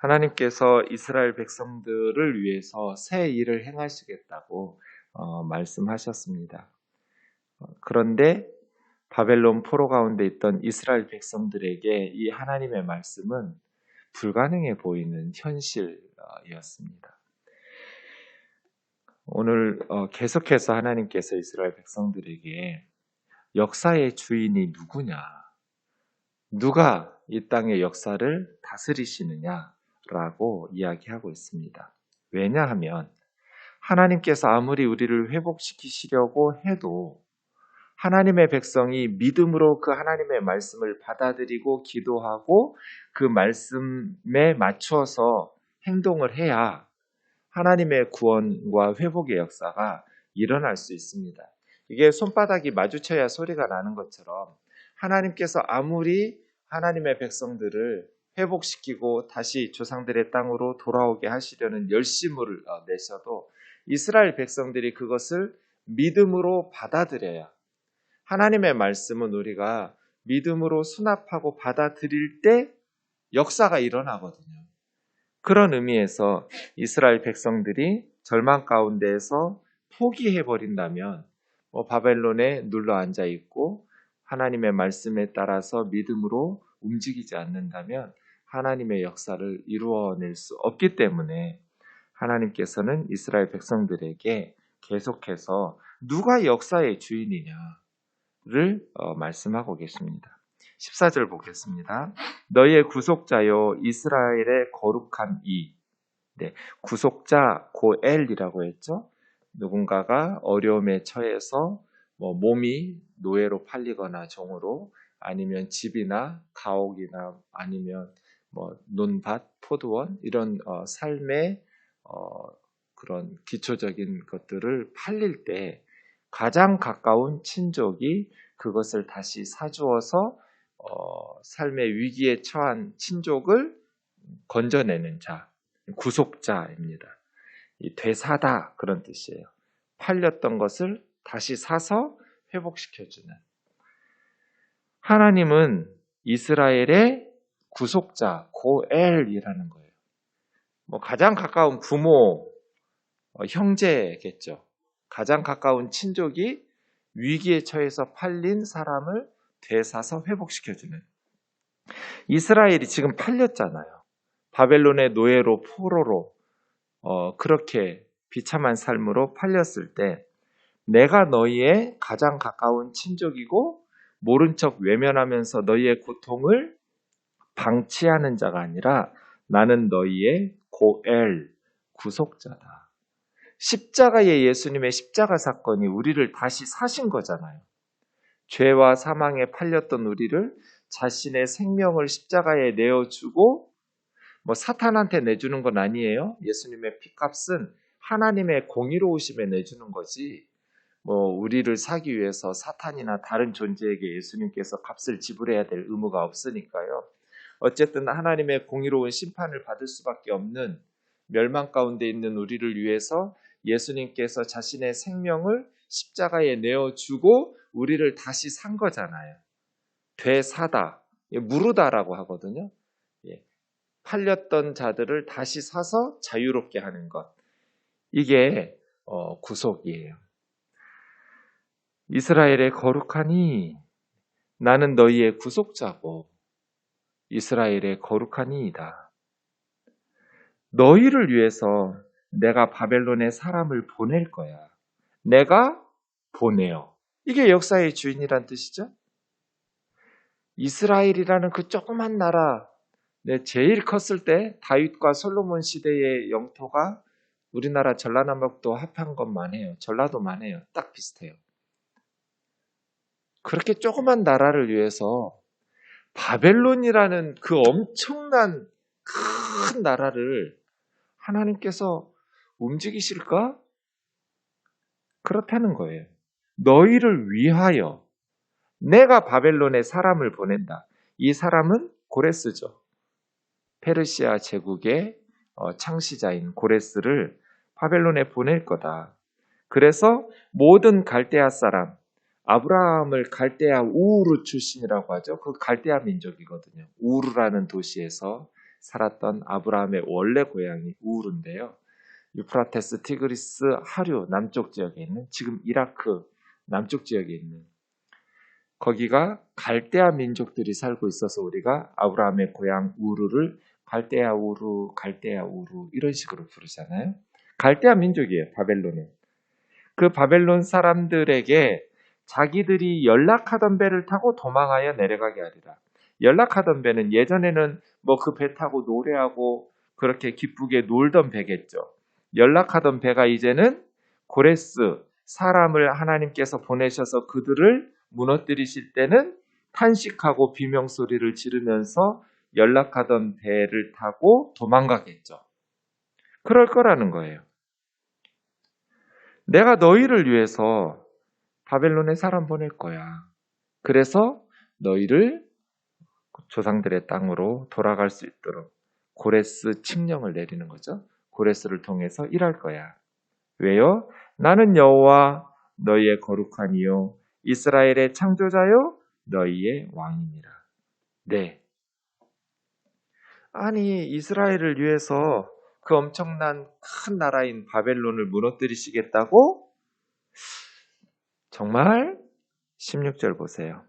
하나님께서 이스라엘 백성들을 위해서 새 일을 행하시겠다고 어, 말씀하셨습니다. 어, 그런데 바벨론 포로 가운데 있던 이스라엘 백성들에게 이 하나님의 말씀은 불가능해 보이는 현실이었습니다. 오늘 어, 계속해서 하나님께서 이스라엘 백성들에게 역사의 주인이 누구냐, 누가 이 땅의 역사를 다스리시느냐 라고 이야기하고 있습니다. 왜냐하면 하나님께서 아무리 우리를 회복시키시려고 해도 하나님의 백성이 믿음으로 그 하나님의 말씀을 받아들이고 기도하고 그 말씀에 맞춰서 행동을 해야 하나님의 구원과 회복의 역사가 일어날 수 있습니다. 이게 손바닥이 마주쳐야 소리가 나는 것처럼 하나님께서 아무리 하나님의 백성들을 회복시키고 다시 조상들의 땅으로 돌아오게 하시려는 열심을 어, 내셔도 이스라엘 백성들이 그것을 믿음으로 받아들여야 하나님의 말씀은 우리가 믿음으로 수납하고 받아들일 때 역사가 일어나거든요. 그런 의미에서 이스라엘 백성들이 절망 가운데에서 포기해 버린다면 뭐 바벨론에 눌러 앉아 있고 하나님의 말씀에 따라서 믿음으로 움직이지 않는다면 하나님의 역사를 이루어낼 수 없기 때문에 하나님께서는 이스라엘 백성들에게 계속해서 누가 역사의 주인이냐를 어, 말씀하고 계십니다. 14절 보겠습니다. 너희의 구속자요 이스라엘의 거룩한 이. 네, 구속자 고엘이라고 했죠. 누군가가 어려움에 처해서 뭐 몸이 노예로 팔리거나 종으로 아니면 집이나 가옥이나 아니면 뭐 논밭, 포도원 이런 어, 삶의 어, 그런 기초적인 것들을 팔릴 때 가장 가까운 친족이 그것을 다시 사주어서 어, 삶의 위기에 처한 친족을 건져내는 자, 구속자입니다. 이 되사다 그런 뜻이에요. 팔렸던 것을 다시 사서 회복시켜주는. 하나님은 이스라엘의 구속자, 고엘이라는 거예요. 뭐 가장 가까운 부모, 어, 형제겠죠. 가장 가까운 친족이 위기에 처해서 팔린 사람을 되사서 회복시켜주는. 이스라엘이 지금 팔렸잖아요. 바벨론의 노예로 포로로 어, 그렇게 비참한 삶으로 팔렸을 때 내가 너희의 가장 가까운 친족이고 모른 척 외면하면서 너희의 고통을 방치하는 자가 아니라 나는 너희의 고엘 구속자다. 십자가의 예수님의 십자가 사건이 우리를 다시 사신 거잖아요. 죄와 사망에 팔렸던 우리를 자신의 생명을 십자가에 내어주고 뭐 사탄한테 내주는 건 아니에요. 예수님의 피값은 하나님의 공의로우심에 내주는 거지. 뭐 우리를 사기 위해서 사탄이나 다른 존재에게 예수님께서 값을 지불해야 될 의무가 없으니까요. 어쨌든 하나님의 공의로운 심판을 받을 수밖에 없는 멸망 가운데 있는 우리를 위해서 예수님께서 자신의 생명을 십자가에 내어주고 우리를 다시 산 거잖아요. 되사다, 무르다라고 하거든요. 예. 팔렸던 자들을 다시 사서 자유롭게 하는 것. 이게 어, 구속이에요. 이스라엘의 거룩하니 나는 너희의 구속자고 이스라엘의 거룩하니이다. 너희를 위해서 내가 바벨론에 사람을 보낼 거야. 내가 보내요. 이게 역사의 주인이란 뜻이죠. 이스라엘이라는 그 조그만 나라, 네, 제일 컸을 때 다윗과 솔로몬 시대의 영토가 우리나라 전라남북도 합한 것만 해요. 전라도만 해요. 딱 비슷해요. 그렇게 조그만 나라를 위해서 바벨론이라는 그 엄청난 큰 나라를 하나님께서 움직이실까? 그렇다는 거예요. 너희를 위하여 내가 바벨론에 사람을 보낸다. 이 사람은 고레스죠. 페르시아 제국의 어, 창시자인 고레스를 바벨론에 보낼 거다. 그래서 모든 갈대아 사람, 아브라함을 갈대아 우르 출신이라고 하죠. 그 갈대아 민족이거든요. 우르라는 도시에서 살았던 아브라함의 원래 고향이 우르인데요. 유프라테스 티그리스 하류 남쪽 지역에 있는 지금 이라크 남쪽 지역에 있는 거기가 갈대아 민족들이 살고 있어서 우리가 아브라함의 고향 우르를 갈대아 우르, 갈대아 우르 이런 식으로 부르잖아요. 갈대아 민족이에요. 바벨론은. 그 바벨론 사람들에게 자기들이 연락하던 배를 타고 도망하여 내려가게 하리라. 연락하던 배는 예전에는 뭐 그 배 타고 노래하고 그렇게 기쁘게 놀던 배겠죠. 연락하던 배가 이제는 고레스 사람을 하나님께서 보내셔서 그들을 무너뜨리실 때는 탄식하고 비명 소리를 지르면서 연락하던 배를 타고 도망가겠죠. 그럴 거라는 거예요. 내가 너희를 위해서 바벨론에 사람 보낼 거야. 그래서 너희를 조상들의 땅으로 돌아갈 수 있도록 고레스 칙령을 내리는 거죠. 고레스를 통해서 일할 거야. 왜요? 나는 여호와 너희의 거룩한 이요 이스라엘의 창조자요 너희의 왕이니라. 네. 아니 이스라엘을 위해서 그 엄청난 큰 나라인 바벨론을 무너뜨리시겠다고? 정말 16절 보세요.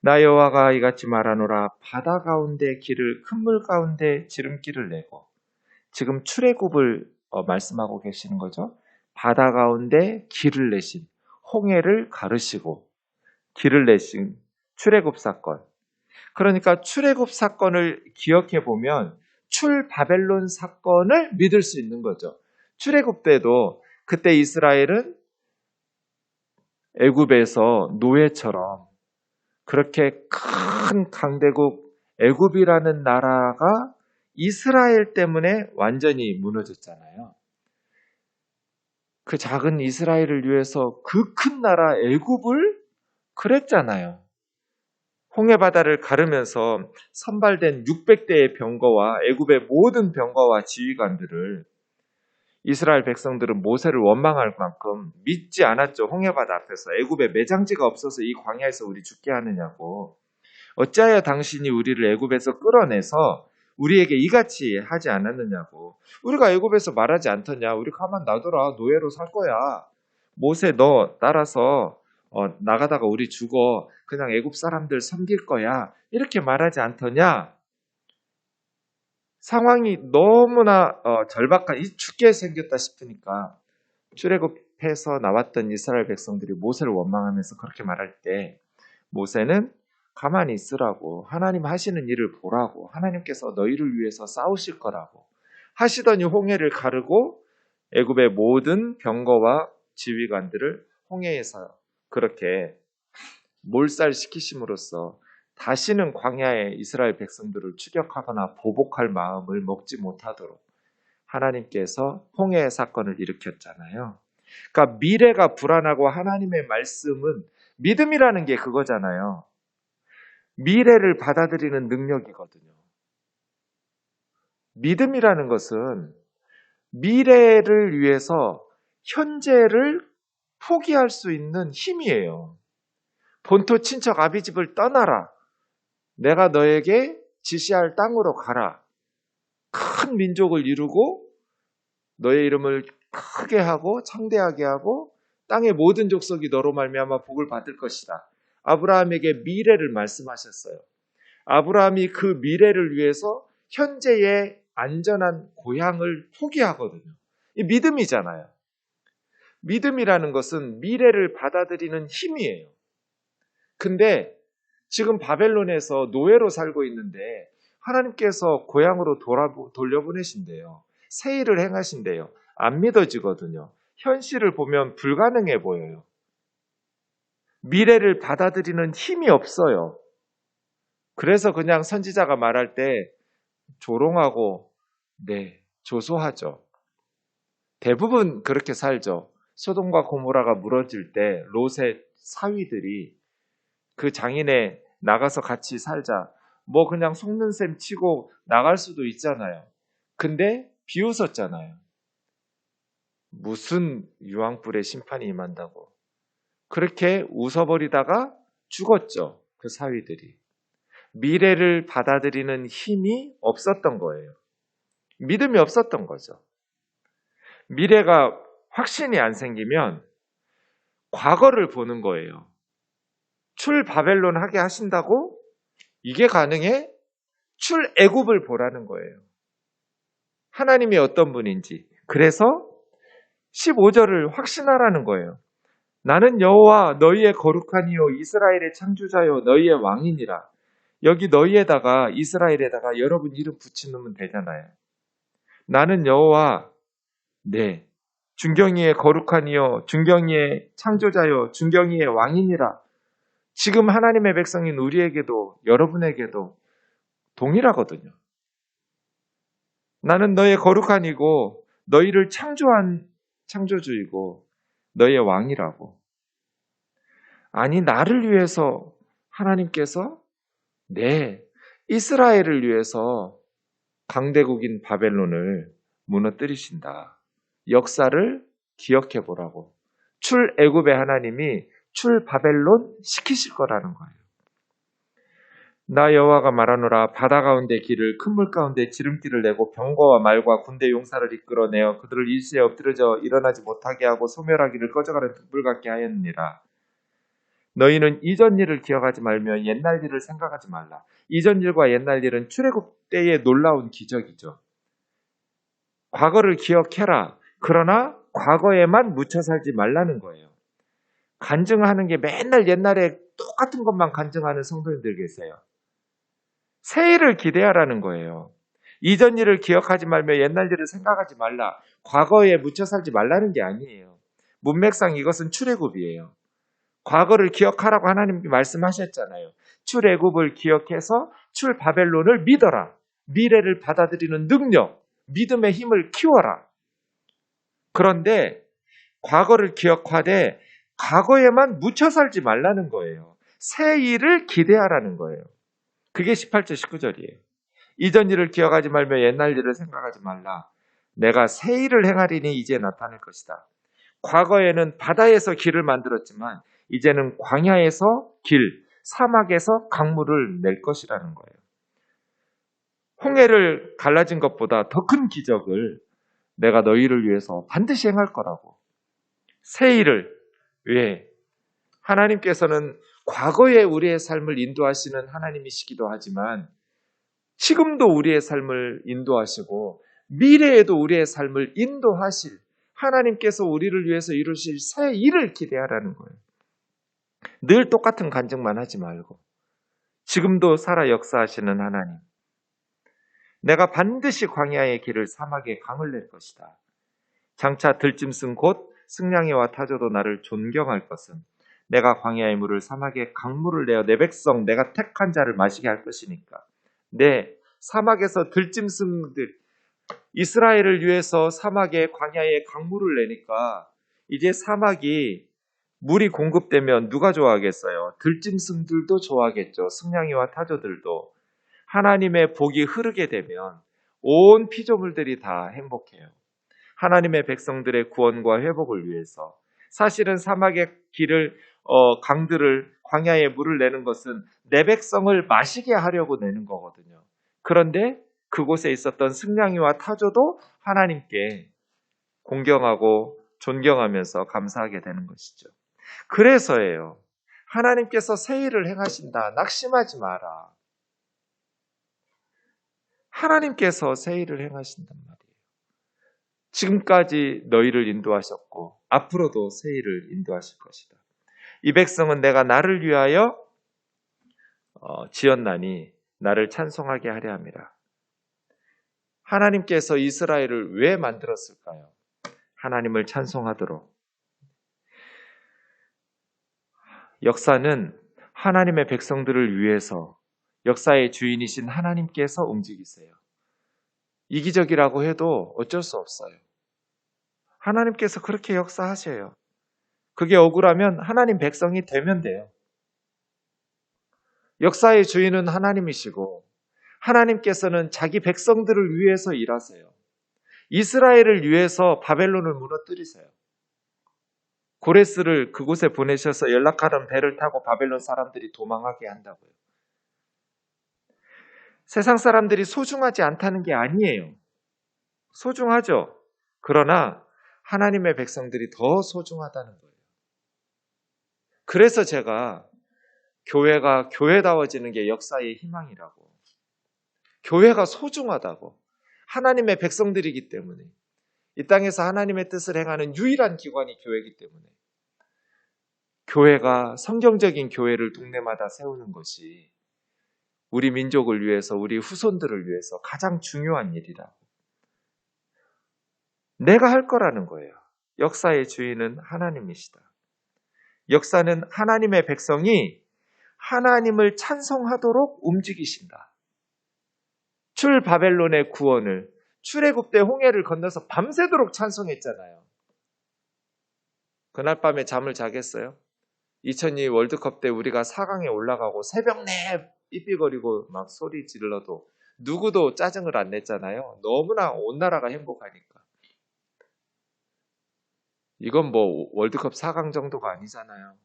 나 여호와가 이같이 말하노라 바다 가운데 길을 큰 물 가운데 지름길을 내고 지금 출애굽을 어, 말씀하고 계시는 거죠. 바다 가운데 길을 내신 홍해를 가르시고 길을 내신 출애굽 사건. 그러니까 출애굽 사건을 기억해 보면 출 바벨론 사건을 믿을 수 있는 거죠. 출애굽 때도 그때 이스라엘은 애굽에서 노예처럼 그렇게 큰 강대국 애굽이라는 나라가 이스라엘 때문에 완전히 무너졌잖아요. 그 작은 이스라엘을 위해서 그 큰 나라 애굽을 그랬잖아요. 홍해 바다를 가르면서 선발된 600대의 병거와 애굽의 모든 병거와 지휘관들을 이스라엘 백성들은 모세를 원망할 만큼 믿지 않았죠. 홍해 바다 앞에서 애굽에 매장지가 없어서 이 광야에서 우리 죽게 하느냐고. 어찌하여 당신이 우리를 애굽에서 끌어내서 우리에게 이같이 하지 않았느냐고. 우리가 애굽에서 말하지 않더냐. 우리 가만 놔둬라. 노예로 살 거야. 모세 너 따라서 어, 나가다가 우리 죽어. 그냥 애굽 사람들 섬길 거야. 이렇게 말하지 않더냐? 상황이 너무나 어, 절박한 춥게 생겼다 싶으니까 출애굽해서 나왔던 이스라엘 백성들이 모세를 원망하면서 그렇게 말할 때 모세는 가만히 있으라고 하나님 하시는 일을 보라고 하나님께서 너희를 위해서 싸우실 거라고 하시더니 홍해를 가르고 애굽의 모든 병거와 지휘관들을 홍해에서 그렇게 몰살시키심으로써 다시는 광야에 이스라엘 백성들을 추격하거나 보복할 마음을 먹지 못하도록 하나님께서 홍해의 사건을 일으켰잖아요. 그러니까 미래가 불안하고 하나님의 말씀은 믿음이라는 게 그거잖아요. 미래를 받아들이는 능력이거든요. 믿음이라는 것은 미래를 위해서 현재를 포기할 수 있는 힘이에요. 본토 친척 아비집을 떠나라. 내가 너에게 지시할 땅으로 가라. 큰 민족을 이루고 너의 이름을 크게 하고 창대하게 하고 땅의 모든 족속이 너로 말미암아 복을 받을 것이다. 아브라함에게 미래를 말씀하셨어요. 아브라함이 그 미래를 위해서 현재의 안전한 고향을 포기하거든요. 이 믿음이잖아요. 믿음이라는 것은 미래를 받아들이는 힘이에요. 근데 지금 바벨론에서 노예로 살고 있는데 하나님께서 고향으로 돌아, 돌려보내신대요. 새 일을 행하신대요. 안 믿어지거든요. 현실을 보면 불가능해 보여요. 미래를 받아들이는 힘이 없어요. 그래서 그냥 선지자가 말할 때 조롱하고, 네, 조소하죠. 대부분 그렇게 살죠. 소돔과 고모라가 무너질 때 롯의 사위들이 그 장인에 나가서 같이 살자. 뭐 그냥 속는 셈 치고 나갈 수도 있잖아요. 근데 비웃었잖아요. 무슨 유황불의 심판이 임한다고. 그렇게 웃어버리다가 죽었죠. 그 사위들이. 미래를 받아들이는 힘이 없었던 거예요. 믿음이 없었던 거죠. 미래가 확신이 안 생기면 과거를 보는 거예요. 출 바벨론 하게 하신다고? 이게 가능해? 출 애굽을 보라는 거예요. 하나님이 어떤 분인지. 그래서 15절을 확신하라는 거예요. 나는 여호와 너희의 거룩하니요 이스라엘의 창조자요 너희의 왕이니라. 여기 너희에다가 이스라엘에다가 여러분 이름 붙이면 되잖아요. 나는 여호와 네 중경이의 거룩하니요 중경이의 창조자요 중경이의 왕이니라. 지금 하나님의 백성인 우리에게도 여러분에게도 동일하거든요. 나는 너의 거룩한 이고 너희를 창조한 창조주이고 너의 왕이라고. 아니 나를 위해서 하나님께서 네 이스라엘을 위해서 강대국인 바벨론을 무너뜨리신다. 역사를 기억해 보라고. 출 애굽의 하나님이 출 바벨론 시키실 거라는 거예요. 나 여호와가 말하노라 바다 가운데 길을 큰 물 가운데 지름길을 내고 병거와 말과 군대 용사를 이끌어내어 그들을 일시에 엎드려져 일어나지 못하게 하고 소멸하기를 꺼져가는 둥불 같게 하였느니라. 너희는 이전 일을 기억하지 말며 옛날 일을 생각하지 말라. 이전 일과 옛날 일은 출애굽 때의 놀라운 기적이죠. 과거를 기억해라. 그러나 과거에만 묻혀 살지 말라는 거예요. 간증하는 게 맨날 옛날에 똑같은 것만 간증하는 성도님들 계세요. 새해를 기대하라는 거예요. 이전 일을 기억하지 말며 옛날 일을 생각하지 말라. 과거에 묻혀 살지 말라는 게 아니에요. 문맥상 이것은 출애굽이에요. 과거를 기억하라고 하나님께 말씀하셨잖아요. 출애굽을 기억해서 출 바벨론을 믿어라. 미래를 받아들이는 능력, 믿음의 힘을 키워라. 그런데 과거를 기억하되 과거에만 묻혀 살지 말라는 거예요. 새 일을 기대하라는 거예요. 그게 18절 19절이에요. 이전 일을 기억하지 말며 옛날 일을 생각하지 말라. 내가 새 일을 행하리니 이제 나타날 것이다. 과거에는 바다에서 길을 만들었지만 이제는 광야에서 길, 사막에서 강물을 낼 것이라는 거예요. 홍해를 갈라진 것보다 더 큰 기적을 내가 너희를 위해서 반드시 행할 거라고. 새 일을 왜? 하나님께서는 과거에 우리의 삶을 인도하시는 하나님이시기도 하지만 지금도 우리의 삶을 인도하시고 미래에도 우리의 삶을 인도하실 하나님께서 우리를 위해서 이루실 새 일을 기대하라는 거예요. 늘 똑같은 간증만 하지 말고 지금도 살아 역사하시는 하나님. 내가 반드시 광야의 길을 사막에 강을 낼 것이다. 장차 들짐승 곧 승냥이와 타조도 나를 존경할 것은 내가 광야의 물을 사막에 강물을 내어 내 백성 내가 택한 자를 마시게 할 것이니까. 네, 사막에서 들짐승들 이스라엘을 위해서 사막에 광야에 강물을 내니까 이제 사막이 물이 공급되면 누가 좋아하겠어요? 들짐승들도 좋아하겠죠. 승냥이와 타조들도. 하나님의 복이 흐르게 되면 온 피조물들이 다 행복해요. 하나님의 백성들의 구원과 회복을 위해서 사실은 사막의 길을 어, 강들을 광야에 물을 내는 것은 내 백성을 마시게 하려고 내는 거거든요. 그런데 그곳에 있었던 승냥이와 타조도 하나님께 공경하고 존경하면서 감사하게 되는 것이죠. 그래서예요. 하나님께서 새 일을 행하신다. 낙심하지 마라. 하나님께서 새 일을 행하신단 말이에요. 지금까지 너희를 인도하셨고 앞으로도 새 일을 인도하실 것이다. 이 백성은 내가 나를 위하여 어, 지었나니 나를 찬송하게 하려 함이라. 하나님께서 이스라엘을 왜 만들었을까요? 하나님을 찬송하도록. 역사는 하나님의 백성들을 위해서 역사의 주인이신 하나님께서 움직이세요. 이기적이라고 해도 어쩔 수 없어요. 하나님께서 그렇게 역사하셔요. 그게 억울하면 하나님 백성이 되면 돼요. 역사의 주인은 하나님이시고 하나님께서는 자기 백성들을 위해서 일하세요. 이스라엘을 위해서 바벨론을 무너뜨리세요. 고레스를 그곳에 보내셔서 연락하던 배를 타고 바벨론 사람들이 도망하게 한다고요. 세상 사람들이 소중하지 않다는 게 아니에요. 소중하죠. 그러나 하나님의 백성들이 더 소중하다는 거예요. 그래서 제가 교회가 교회다워지는 게 역사의 희망이라고. 교회가 소중하다고. 하나님의 백성들이기 때문에. 이 땅에서 하나님의 뜻을 행하는 유일한 기관이 교회이기 때문에. 교회가 성경적인 교회를 동네마다 세우는 것이 우리 민족을 위해서, 우리 후손들을 위해서 가장 중요한 일이라고. 내가 할 거라는 거예요. 역사의 주인은 하나님이시다. 역사는 하나님의 백성이 하나님을 찬송하도록 움직이신다. 출 바벨론의 구원을 출애굽 때 홍해를 건너서 밤새도록 찬송했잖아요. 그날 밤에 잠을 자겠어요? 2002 월드컵 때 우리가 4강에 올라가고 새벽 내 삐삐거리고 막 소리 질러도 누구도 짜증을 안 냈잖아요. 너무나 온 나라가 행복하니까. 이건 뭐 월드컵 4강 정도가 아니잖아요.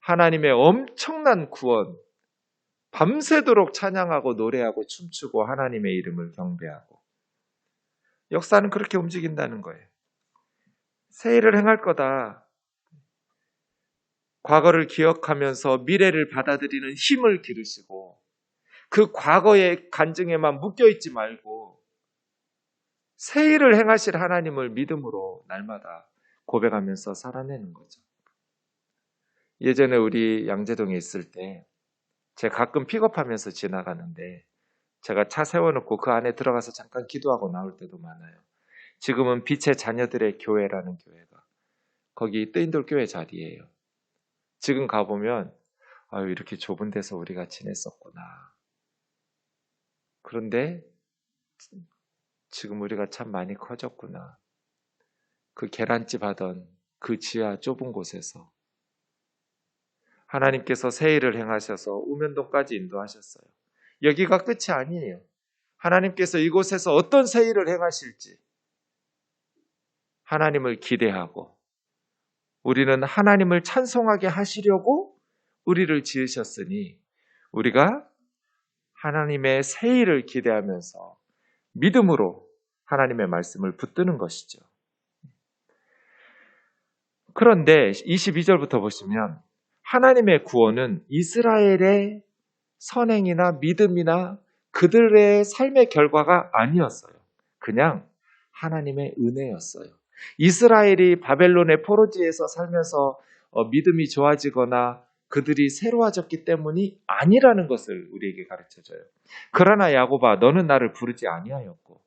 하나님의 엄청난 구원, 밤새도록 찬양하고 노래하고 춤추고 하나님의 이름을 경배하고. 역사는 그렇게 움직인다는 거예요. 새 일을 행할 거다. 과거를 기억하면서 미래를 받아들이는 힘을 기르시고 그 과거의 간증에만 묶여 있지 말고 새 일을 행하실 하나님을 믿음으로 날마다 고백하면서 살아내는 거죠. 예전에 우리 양재동에 있을 때 제가 가끔 픽업하면서 지나가는데 제가 차 세워놓고 그 안에 들어가서 잠깐 기도하고 나올 때도 많아요. 지금은 빛의 자녀들의 교회라는 교회가 거기 뜨인돌 교회 자리예요. 지금 가보면 아유 이렇게 좁은 데서 우리가 지냈었구나. 그런데 지금 우리가 참 많이 커졌구나. 그 계란집 하던 그 지하 좁은 곳에서 하나님께서 새 일을 행하셔서 우면동까지 인도하셨어요. 여기가 끝이 아니에요. 하나님께서 이곳에서 어떤 새 일을 행하실지 하나님을 기대하고 우리는 하나님을 찬송하게 하시려고 우리를 지으셨으니 우리가 하나님의 새 일을 기대하면서 믿음으로 하나님의 말씀을 붙드는 것이죠. 그런데 22절부터 보시면 하나님의 구원은 이스라엘의 선행이나 믿음이나 그들의 삶의 결과가 아니었어요. 그냥 하나님의 은혜였어요. 이스라엘이 바벨론의 포로지에서 살면서 어, 믿음이 좋아지거나 그들이 새로워졌기 때문이 아니라는 것을 우리에게 가르쳐 줘요. 그러나 야고바 너는 나를 부르지 아니하였고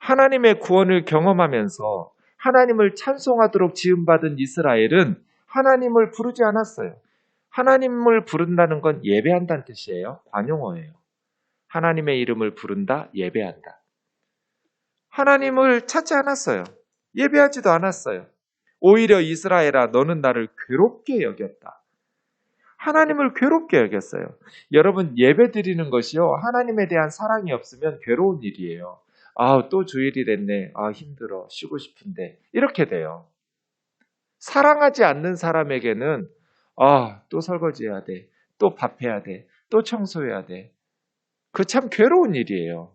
하나님의 구원을 경험하면서 하나님을 찬송하도록 지음받은 이스라엘은 하나님을 부르지 않았어요. 하나님을 부른다는 건 예배한다는 뜻이에요. 관용어예요. 하나님의 이름을 부른다, 예배한다. 하나님을 찾지 않았어요. 예배하지도 않았어요. 오히려 이스라엘아, 너는 나를 괴롭게 여겼다. 하나님을 괴롭게 여겼어요. 여러분, 예배 드리는 것이요. 하나님에 대한 사랑이 없으면 괴로운 일이에요. 아, 또 주일이 됐네. 아, 힘들어. 쉬고 싶은데. 이렇게 돼요. 사랑하지 않는 사람에게는 아, 또 설거지 해야 돼. 또 밥해야 돼. 또 청소해야 돼. 그 참 괴로운 일이에요.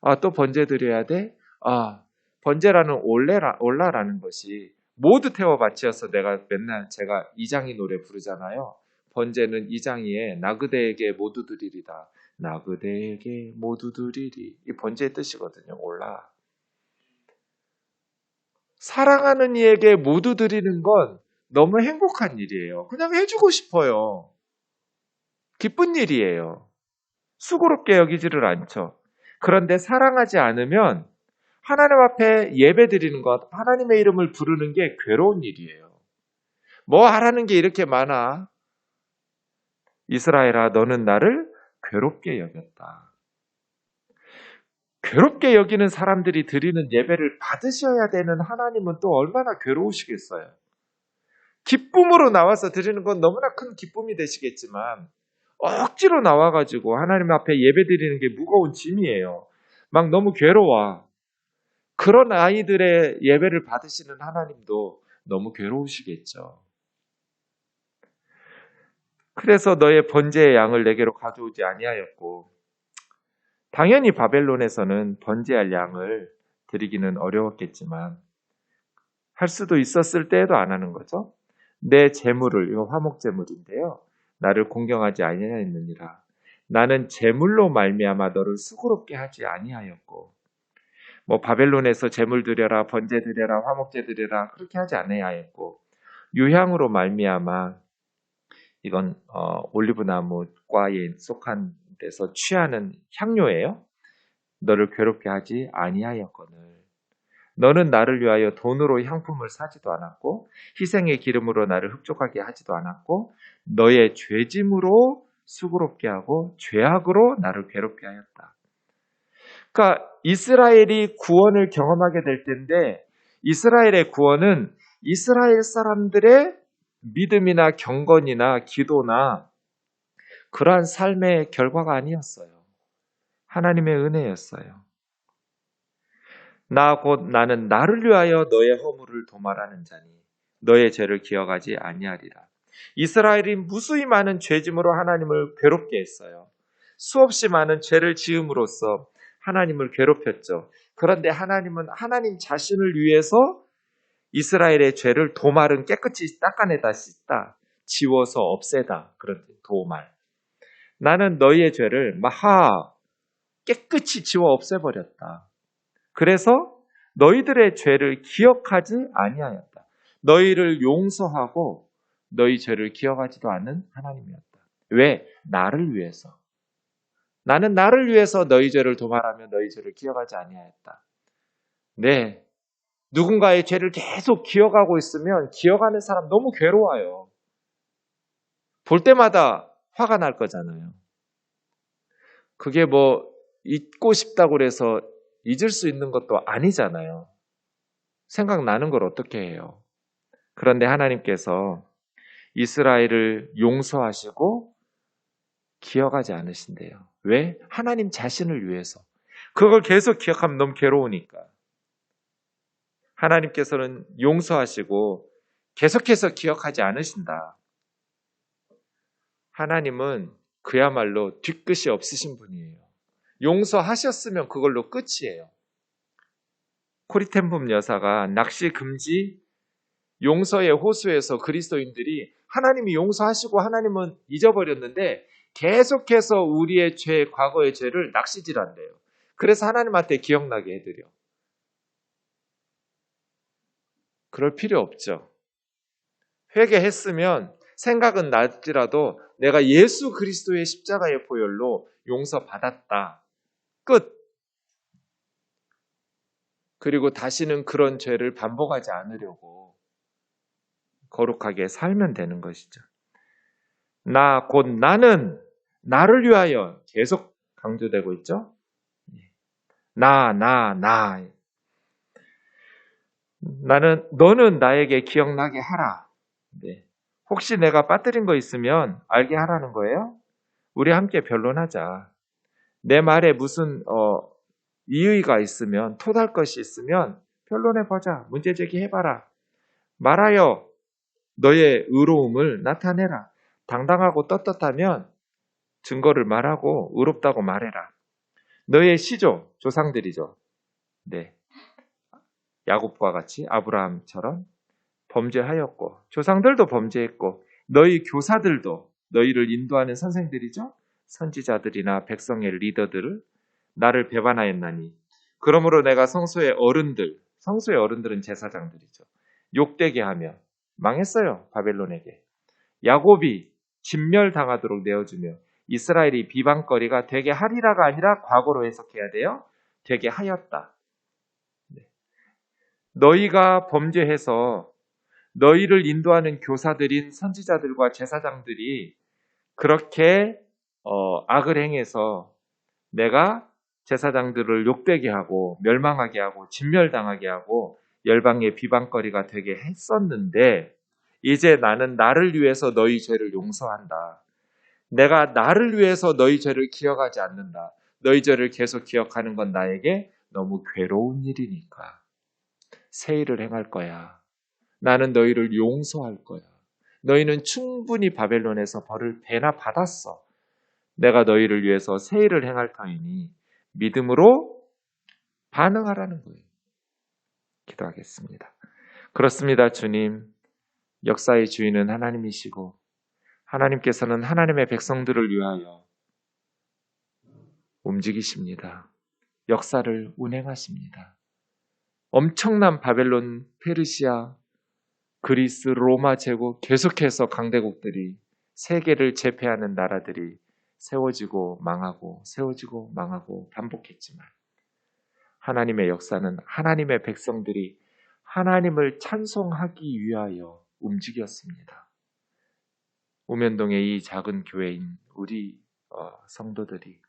아, 또 번제 드려야 돼? 아, 번제라는 올레라, 올라라는 것이 모두 태워 바치어서 내가 맨날 제가 이장이 노래 부르잖아요. 번제는 이장이에 나그대에게 모두 드리리다. 나그대에게 모두 드리리. 이 번제의 뜻이거든요. 올라. 사랑하는 이에게 모두 드리는 건 너무 행복한 일이에요. 그냥 해주고 싶어요. 기쁜 일이에요. 수고롭게 여기지를 않죠. 그런데 사랑하지 않으면 하나님 앞에 예배 드리는 것, 하나님의 이름을 부르는 게 괴로운 일이에요. 뭐 하라는 게 이렇게 많아. 이스라엘아, 너는 나를 괴롭게 여겼다. 괴롭게 여기는 사람들이 드리는 예배를 받으셔야 되는 하나님은 또 얼마나 괴로우시겠어요. 기쁨으로 나와서 드리는 건 너무나 큰 기쁨이 되시겠지만 억지로 나와가지고 하나님 앞에 예배 드리는 게 무거운 짐이에요. 막 너무 괴로워. 그런 아이들의 예배를 받으시는 하나님도 너무 괴로우시겠죠. 그래서 너의 번제의 양을 내게로 가져오지 아니하였고 당연히 바벨론에서는 번제할 양을 드리기는 어려웠겠지만 할 수도 있었을 때에도 안 하는 거죠. 내 재물을 이거 화목 재물인데요. 나를 공경하지 아니하였느니라. 나는 재물로 말미암아 너를 수고롭게 하지 아니하였고 뭐 바벨론에서 재물 드려라 번제 드려라 화목제 드려라 그렇게 하지 아니하였고 유향으로 말미암아 이건 어, 올리브 나무과에 속한 데서 취하는 향료예요. 너를 괴롭게 하지 아니하였거늘. 너는 나를 위하여 돈으로 향품을 사지도 않았고 희생의 기름으로 나를 흡족하게 하지도 않았고 너의 죄짐으로 수고롭게 하고 죄악으로 나를 괴롭게 하였다. 그러니까 이스라엘이 구원을 경험하게 될 텐데 이스라엘의 구원은 이스라엘 사람들의 믿음이나 경건이나 기도나 그러한 삶의 결과가 아니었어요. 하나님의 은혜였어요. 나 곧 나는 나를 위하여 너의 허물을 도말하는 자니 너의 죄를 기억하지 아니하리라. 이스라엘이 무수히 많은 죄짐으로 하나님을 괴롭게 했어요. 수없이 많은 죄를 지음으로써 하나님을 괴롭혔죠. 그런데 하나님은 하나님 자신을 위해서 이스라엘의 죄를 도말은 깨끗이 닦아내다 씻다, 지워서 없애다. 그런 도말. 나는 너희의 죄를 마하 깨끗이 지워 없애버렸다. 그래서 너희들의 죄를 기억하지 아니하였다. 너희를 용서하고 너희 죄를 기억하지도 않는 하나님이었다. 왜? 나를 위해서. 나는 나를 위해서 너희 죄를 도말하며 너희 죄를 기억하지 아니하였다. 네. 누군가의 죄를 계속 기억하고 있으면 기억하는 사람 너무 괴로워요. 볼 때마다 화가 날 거잖아요. 그게 뭐 잊고 싶다고 그래서 잊을 수 있는 것도 아니잖아요. 생각나는 걸 어떻게 해요? 그런데 하나님께서 이스라엘을 용서하시고 기억하지 않으신대요. 왜? 하나님 자신을 위해서. 그걸 계속 기억하면 너무 괴로우니까. 하나님께서는 용서하시고 계속해서 기억하지 않으신다. 하나님은 그야말로 뒤끝이 없으신 분이에요. 용서하셨으면 그걸로 끝이에요. 코리텐붐 여사가 낚시 금지 용서의 호수에서 그리스도인들이 하나님이 용서하시고 하나님은 잊어버렸는데 계속해서 우리의 죄, 과거의 죄를 낚시질한대요. 그래서 하나님한테 기억나게 해드려. 그럴 필요 없죠. 회개했으면 생각은 날지라도 내가 예수 그리스도의 십자가의 보혈로 용서받았다. 끝. 그리고 다시는 그런 죄를 반복하지 않으려고 거룩하게 살면 되는 것이죠. 나, 곧 나는 나를 위하여 계속 강조되고 있죠. 나, 나, 나. 나는, 너는 나에게 기억나게 하라. 네. 혹시 내가 빠뜨린 거 있으면 알게 하라는 거예요? 우리 함께 변론하자. 내 말에 무슨, 어, 이의가 있으면, 토달 것이 있으면 변론해 보자. 문제 제기해 봐라. 말하여 너의 의로움을 나타내라. 당당하고 떳떳하면 증거를 말하고 의롭다고 말해라. 너의 시조, 조상들이죠. 네. 야곱과 같이 아브라함처럼 범죄하였고 조상들도 범죄했고 너희 교사들도 너희를 인도하는 선생들이죠. 선지자들이나 백성의 리더들을 나를 배반하였나니 그러므로 내가 성소의 어른들, 성소의 어른들은 제사장들이죠. 욕되게 하며 망했어요. 바벨론에게. 야곱이 진멸당하도록 내어주며 이스라엘이 비방거리가 되게 하리라가 아니라 과거로 해석해야 돼요. 되게 하였다. 네. 너희가 범죄해서 너희를 인도하는 교사들인 선지자들과 제사장들이 그렇게 어, 악을 행해서 내가 제사장들을 욕되게 하고 멸망하게 하고 진멸당하게 하고 열방의 비방거리가 되게 했었는데 이제 나는 나를 위해서 너희 죄를 용서한다. 내가 나를 위해서 너희 죄를 기억하지 않는다. 너희 죄를 계속 기억하는 건 나에게 너무 괴로운 일이니까. 새 일을 행할 거야. 나는 너희를 용서할 거야. 너희는 충분히 바벨론에서 벌을 배나 받았어. 내가 너희를 위해서 새 일을 행할 터이니 믿음으로 반응하라는 거예요. 기도하겠습니다. 그렇습니다, 주님. 역사의 주인은 하나님이시고, 하나님께서는 하나님의 백성들을 위하여 움직이십니다. 역사를 운행하십니다. 엄청난 바벨론, 페르시아, 그리스, 로마 제국 계속해서 강대국들이 세계를 제패하는 나라들이 세워지고 망하고 세워지고 망하고 반복했지만 하나님의 역사는 하나님의 백성들이 하나님을 찬송하기 위하여 움직였습니다. 우면동의 이 작은 교회인 우리 어, 성도들이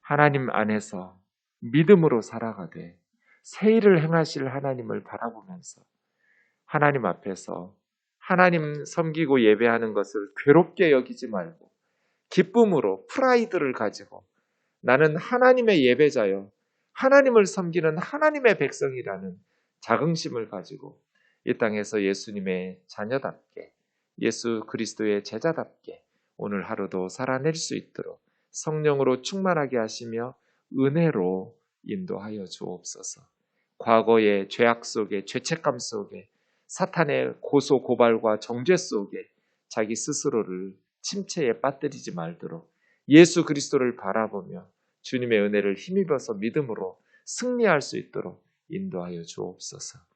하나님 안에서 믿음으로 살아가되 새 일을 행하실 하나님을 바라보면서 하나님 앞에서 하나님 섬기고 예배하는 것을 괴롭게 여기지 말고 기쁨으로 프라이드를 가지고 나는 하나님의 예배자요. 하나님을 섬기는 하나님의 백성이라는 자긍심을 가지고 이 땅에서 예수님의 자녀답게 예수 그리스도의 제자답게 오늘 하루도 살아낼 수 있도록 성령으로 충만하게 하시며 은혜로 인도하여 주옵소서. 과거의 죄악 속에 죄책감 속에 사탄의 고소 고발과 정죄 속에 자기 스스로를 침체에 빠뜨리지 말도록 예수 그리스도를 바라보며 주님의 은혜를 힘입어서 믿음으로 승리할 수 있도록 인도하여 주옵소서.